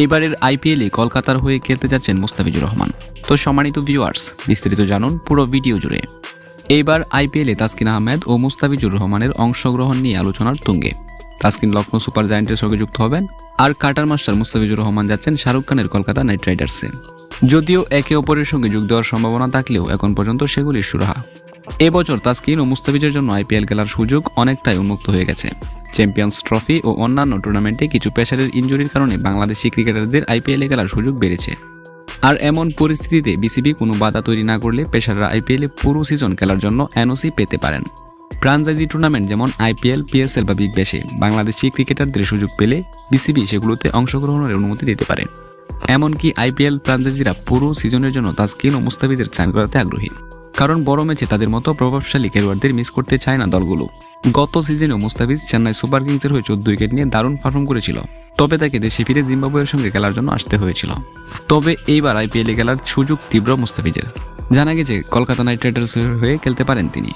এইবারের আইপিএলে কলকাতার হয়ে খেলতে যাচ্ছেন মুস্তাফিজুর রহমান। তো সম্মানিত ভিউয়ার্স বিস্তারিত জানুন পুরো ভিডিও জুড়ে। এইবার আইপিএলে তাসকিন আহমেদ ও মুস্তাফিজুর রহমানের অংশগ্রহণ নিয়ে আলোচনার তুঙ্গে। তাসকিন লখনৌ সুপার জায়ান্টের সঙ্গে যুক্ত হবেন আর কাটার মাস্টার মুস্তাফিজুর রহমান যাচ্ছেন শাহরুখ খানের কলকাতা নাইট রাইডার্সে। যদিও একে অপরের সঙ্গে যোগ দেওয়ার সম্ভাবনা থাকলেও এখন পর্যন্ত সেগুলি সুরাহা। এবছর তাসকিন ও মুস্তাফিজের জন্য আইপিএল খেলার সুযোগ অনেকটাই উন্মুক্ত হয়ে গেছে। চ্যাম্পিয়ন্স ট্রফি ও অন্যান্য টুর্নামেন্টে কিছু পেশারের ইঞ্জুরির কারণে বাংলাদেশি ক্রিকেটারদের আইপিএলে খেলার সুযোগ বেড়েছে। আর এমন পরিস্থিতিতে বিসিবি কোনো বাধা তৈরি না করলে পেশাররা আইপিএলে পুরো সিজন খেলার জন্য এনওসি পেতে পারেন। ফ্রাঞ্চাইজি টুর্নামেন্ট যেমন আইপিএল পিএসএল বা বিগ ব্যাশে বাংলাদেশি ক্রিকেটারদের সুযোগ পেলে বিসিবি সেগুলোতে অংশগ্রহণের অনুমতি দিতে পারে। এমনকি আইপিএল ফ্রাঞ্চাইজিরা পুরো সিজনের জন্য তাসকিন ও মুস্তাফিজের চান করাতে আগ্রহী। কারণ বড় ম্যাচে তাদের মতো প্রভাবশালী খেলোয়াড়দের মিস করতে চায় না দলগুলো। গত সিজনেও মুস্তাফিজ চেন্নাই সুপার কিংসের হয়ে চোদ্দ উইকেট নিয়ে দারুণ পারফর্ম করেছিল। তবে তাকে দেশে ফিরে জিম্বাবুয়ের সঙ্গে খেলার জন্য আসতে হয়েছিল। তবে এইবার আইপিএলে খেলার সুযোগ তীব্র মুস্তাফিজের। জানা গেছে, কলকাতা নাইট রাইডার্স হয়ে খেলতে পারেন তিনি।